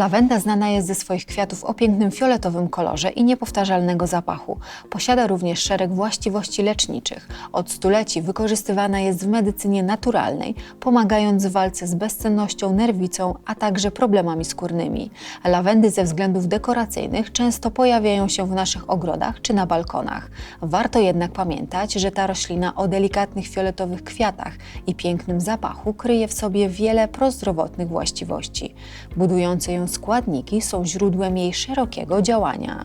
Lawenda znana jest ze swoich kwiatów o pięknym fioletowym kolorze i niepowtarzalnego zapachu. Posiada również szereg właściwości leczniczych. Od stuleci wykorzystywana jest w medycynie naturalnej, pomagając w walce z bezsennością, nerwicą, a także problemami skórnymi. Lawendy ze względów dekoracyjnych często pojawiają się w naszych ogrodach czy na balkonach. Warto jednak pamiętać, że ta roślina o delikatnych fioletowych kwiatach i pięknym zapachu kryje w sobie wiele prozdrowotnych właściwości. Budujące ją składniki są źródłem jej szerokiego działania.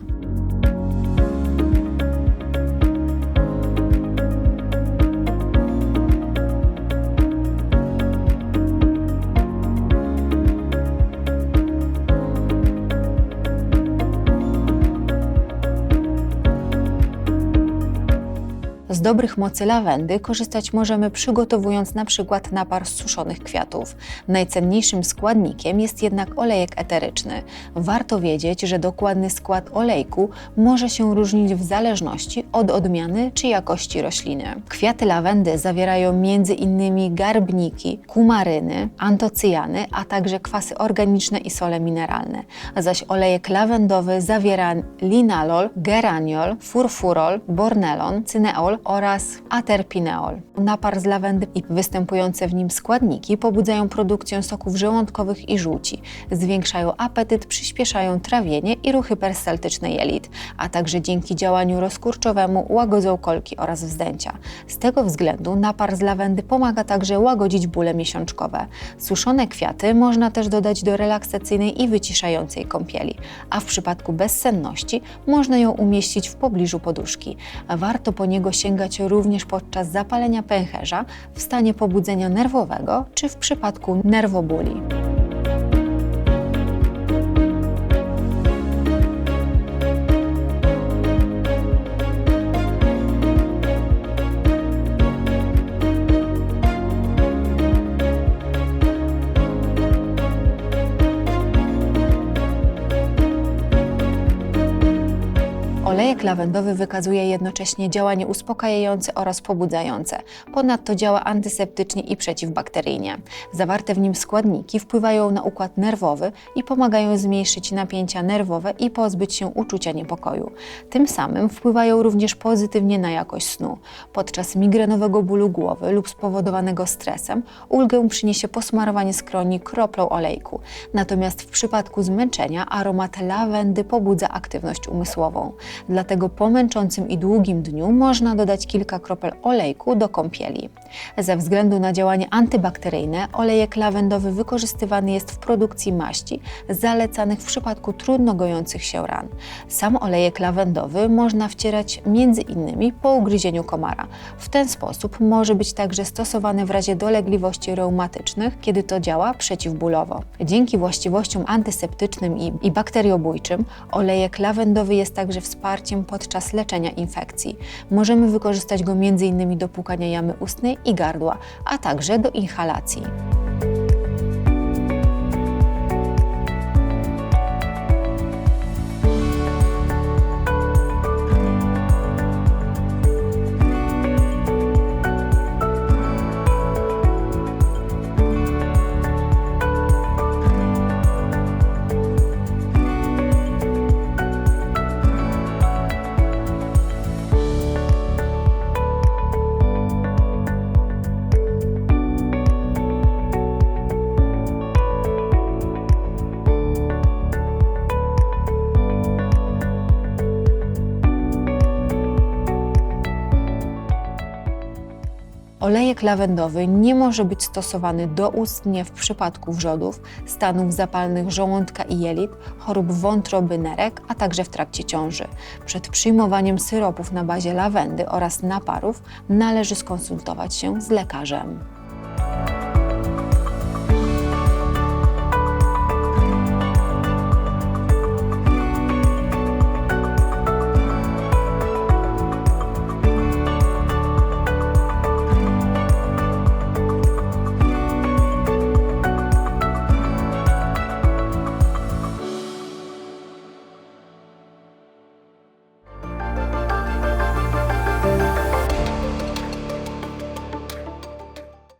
Z dobrych mocy lawendy korzystać możemy przygotowując na przykład napar z suszonych kwiatów. Najcenniejszym składnikiem jest jednak olejek eteryczny. Warto wiedzieć, że dokładny skład olejku może się różnić w zależności od odmiany czy jakości rośliny. Kwiaty lawendy zawierają m.in. garbniki, kumaryny, antocyjany, a także kwasy organiczne i sole mineralne. Zaś olejek lawendowy zawiera linalol, geraniol, furfurol, bornelon, cyneol oraz aterpineol. Napar z lawendy i występujące w nim składniki pobudzają produkcję soków żołądkowych i żółci, zwiększają apetyt, przyspieszają trawienie i ruchy perysaltyczne jelit, a także dzięki działaniu rozkurczowemu łagodzą kolki oraz wzdęcia. Z tego względu napar z lawendy pomaga także łagodzić bóle miesiączkowe. Suszone kwiaty można też dodać do relaksacyjnej i wyciszającej kąpieli, a w przypadku bezsenności można ją umieścić w pobliżu poduszki. Warto po niego sięgać również podczas zapalenia pęcherza, w stanie pobudzenia nerwowego czy w przypadku nerwobóli. Olejek lawendowy wykazuje jednocześnie działanie uspokajające oraz pobudzające. Ponadto działa antyseptycznie i przeciwbakteryjnie. Zawarte w nim składniki wpływają na układ nerwowy i pomagają zmniejszyć napięcia nerwowe i pozbyć się uczucia niepokoju. Tym samym wpływają również pozytywnie na jakość snu. Podczas migrenowego bólu głowy lub spowodowanego stresem ulgę przyniesie posmarowanie skroni kroplą olejku. Natomiast w przypadku zmęczenia aromat lawendy pobudza aktywność umysłową. Dlatego po męczącym i długim dniu można dodać kilka kropel olejku do kąpieli. Ze względu na działanie antybakteryjne, olejek lawendowy wykorzystywany jest w produkcji maści zalecanych w przypadku trudno gojących się ran. Sam olejek lawendowy można wcierać między innymi po ugryzieniu komara. W ten sposób może być także stosowany w razie dolegliwości reumatycznych, kiedy to działa przeciwbólowo. Dzięki właściwościom antyseptycznym i, i bakteriobójczym olejek lawendowy jest także wsparciem podczas leczenia infekcji. Możemy wykorzystać go m.in. do płukania jamy ustnej i gardła, a także do inhalacji. Olejek lawendowy nie może być stosowany doustnie w przypadku wrzodów, stanów zapalnych żołądka i jelit, chorób wątroby nerek, a także w trakcie ciąży. Przed przyjmowaniem syropów na bazie lawendy oraz naparów należy skonsultować się z lekarzem.